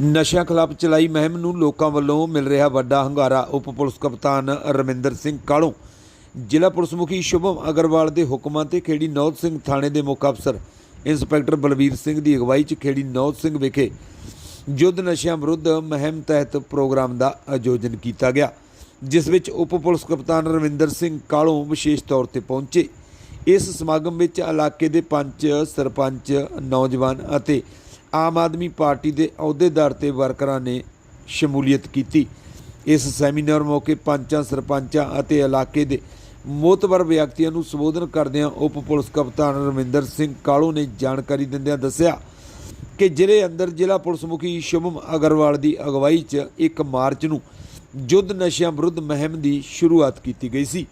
ਨਸ਼ਿਆਂ ਖਿਲਾਫ ਚਲਾਈ ਮੁਹਿੰਮ ਨੂੰ ਲੋਕਾਂ ਵੱਲੋਂ ਮਿਲ ਰਿਹਾ ਵੱਡਾ ਹੰਗਾਰਾ, ਉਪ ਪੁਲਿਸ ਕਪਤਾਨ ਰਮਿੰਦਰ ਸਿੰਘ ਕਾਲੋਂ। ਜ਼ਿਲ੍ਹਾ ਪੁਲਿਸ ਮੁਖੀ ਸ਼ੁਭਮ ਅਗਰਵਾਲ ਦੇ ਹੁਕਮਾਂ ਤੇ ਖੇੜੀ ਨੌਤ ਸਿੰਘ ਥਾਣੇ ਦੇ ਮੁੱਖ ਅਫਸਰ ਇੰਸਪੈਕਟਰ ਬਲਵੀਰ ਸਿੰਘ ਦੀ ਅਗਵਾਈ 'ਚ ਖੇੜੀ ਨੌਤ ਸਿੰਘ ਵਿਖੇ ਯੁੱਧ ਨਸ਼ਿਆਂ ਵਿਰੁੱਧ ਮੁਹਿੰਮ ਤਹਿਤ ਪ੍ਰੋਗਰਾਮ ਦਾ ਆਯੋਜਨ ਕੀਤਾ ਗਿਆ, ਜਿਸ ਵਿੱਚ ਉਪ ਪੁਲਿਸ ਕਪਤਾਨ ਰਵਿੰਦਰ ਸਿੰਘ ਕਾਲੋਂ ਵਿਸ਼ੇਸ਼ ਤੌਰ ਤੇ ਪਹੁੰਚੇ। ਇਸ ਸਮਾਗਮ ਵਿੱਚ ਇਲਾਕੇ ਦੇ ਪੰਚ ਸਰਪੰਚ, ਨੌਜਵਾਨ ਅਤੇ ਆਮ ਆਦਮੀ ਪਾਰਟੀ ਦੇ ਅਹੁਦੇਦਾਰ ਤੇ ਵਰਕਰਾਂ ਨੇ ਸ਼ਮੂਲੀਅਤ ਕੀਤੀ। ਇਸ ਸੈਮੀਨਾਰ ਮੌਕੇ ਪੰਚਾਂ, ਸਰਪੰਚਾਂ ਅਤੇ ਇਲਾਕੇ ਦੇ ਮੋਤਬਰ ਵਿਅਕਤੀਆਂ ਨੂੰ ਸੰਬੋਧਨ ਕਰਦਿਆਂ ਉਪ ਪੁਲਿਸ ਕਪਤਾਨ ਰਵਿੰਦਰ ਸਿੰਘ ਕਾਲੋ ਨੇ ਜਾਣਕਾਰੀ ਦਿੰਦਿਆਂ ਦੱਸਿਆ ਕਿ ਜ਼ਿਲ੍ਹੇ ਅੰਦਰ ਜ਼ਿਲ੍ਹਾ ਪੁਲਿਸ ਮੁਖੀ ਸ਼ੁਭਮ ਅਗਰਵਾਲ ਦੀ ਅਗਵਾਈ 'ਚ 1 ਮਾਰਚ ਨੂੰ ਯੁੱਧ ਨਸ਼ਿਆਂ ਵਿਰੁੱਧ ਮੁਹਿੰਮ ਦੀ ਸ਼ੁਰੂਆਤ ਕੀਤੀ ਗਈ ਸੀ,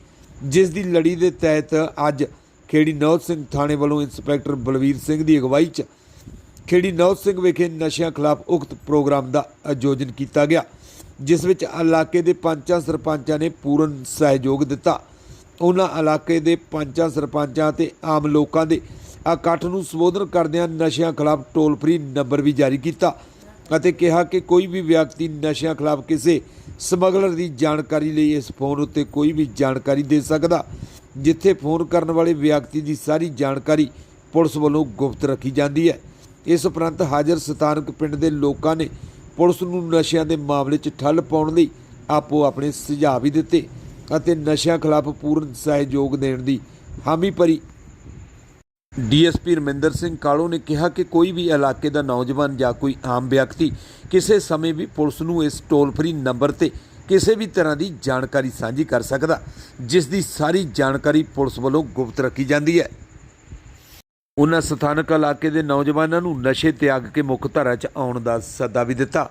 ਜਿਸ ਦੀ ਲੜੀ ਦੇ ਤਹਿਤ ਅੱਜ ਖੇੜੀ ਨੌਤ ਸਿੰਘ ਥਾਣੇ ਵੱਲੋਂ ਇੰਸਪੈਕਟਰ ਬਲਵੀਰ ਸਿੰਘ ਦੀ ਅਗਵਾਈ 'ਚ ਖੇੜੀ ਨੌ ਸਿੰਘ ਵਿਖੇ ਨਸ਼ਿਆਂ ਖਿਲਾਫ ਉਕਤ ਪ੍ਰੋਗਰਾਮ ਦਾ ਆਯੋਜਨ ਕੀਤਾ ਗਿਆ, ਜਿਸ ਵਿੱਚ ਇਲਾਕੇ ਦੇ ਪੰਚਾਂ ਸਰਪੰਚਾਂ ਨੇ ਪੂਰਨ ਸਹਿਯੋਗ ਦਿੱਤਾ। ਉਹਨਾਂ ਇਲਾਕੇ ਦੇ ਪੰਚਾਂ ਸਰਪੰਚਾਂ ਤੇ ਆਮ ਲੋਕਾਂ ਦੇ ਇਕੱਠ ਨੂੰ ਸੰਬੋਧਨ ਕਰਦਿਆਂ ਨਸ਼ਿਆਂ ਖਿਲਾਫ ਟੋਲ ਫ੍ਰੀ ਨੰਬਰ ਵੀ ਜਾਰੀ ਕੀਤਾ ਅਤੇ ਕਿਹਾ ਕਿ ਕੋਈ ਵੀ ਵਿਅਕਤੀ ਨਸ਼ਿਆਂ ਖਿਲਾਫ ਕਿਸੇ ਸਮਗਲਰ ਦੀ ਜਾਣਕਾਰੀ ਲਈ ਇਸ ਫੋਨ ਉੱਤੇ ਕੋਈ ਵੀ ਜਾਣਕਾਰੀ ਦੇ ਸਕਦਾ, ਜਿੱਥੇ ਫੋਨ ਕਰਨ ਵਾਲੇ ਵਿਅਕਤੀ ਦੀ ਸਾਰੀ ਜਾਣਕਾਰੀ ਪੁਲਿਸ ਵੱਲੋਂ ਗੁਪਤ ਰੱਖੀ ਜਾਂਦੀ ਹੈ। ਇਸ ਉਪਰੰਤ ਹਾਜ਼ਰ ਸਥਾਨਕ ਪਿੰਡ ਦੇ ਲੋਕਾਂ ਨੇ ਪੁਲਿਸ ਨੂੰ ਨਸ਼ਿਆਂ ਦੇ ਮਾਮਲੇ 'ਚ ਠੱਲ ਪਾਉਣ ਲਈ ਆਪੋ ਆਪਣੇ ਸੁਝਾਅ ਵੀ ਦਿੱਤੇ ਅਤੇ ਨਸ਼ਿਆਂ ਖਿਲਾਫ ਪੂਰਨ ਸਹਿਯੋਗ ਦੇਣ ਦੀ ਹਾਮੀ ਭਰੀ। ਡੀਐਸਪੀ ਰਮਿੰਦਰ ਸਿੰਘ ਕਾਲੋ ਨੇ ਕਿਹਾ ਕਿ ਕੋਈ ਵੀ ਇਲਾਕੇ ਦਾ ਨੌਜਵਾਨ ਜਾਂ ਕੋਈ ਆਮ ਵਿਅਕਤੀ ਕਿਸੇ ਸਮੇਂ ਵੀ ਪੁਲਿਸ ਨੂੰ ਇਸ ਟੋਲ ਫ੍ਰੀ ਨੰਬਰ ਤੇ ਕਿਸੇ ਵੀ ਤਰ੍ਹਾਂ ਦੀ ਜਾਣਕਾਰੀ ਸਾਂਝੀ ਕਰ ਸਕਦਾ, ਜਿਸ ਦੀ ਸਾਰੀ ਜਾਣਕਾਰੀ ਪੁਲਿਸ ਵੱਲੋਂ ਗੁਪਤ ਰੱਖੀ ਜਾਂਦੀ ਹੈ। ਉਹਨਾਂ ਸਥਾਨਕ ਇਲਾਕੇ ਦੇ ਨੌਜਵਾਨਾਂ ਨੂੰ ਨਸ਼ੇ ਤਿਆਗ ਕੇ ਮੁੱਖ ਧਾਰਾ 'ਚ ਆਉਣ ਦਾ ਸੱਦਾ ਵੀ ਦਿੱਤਾ।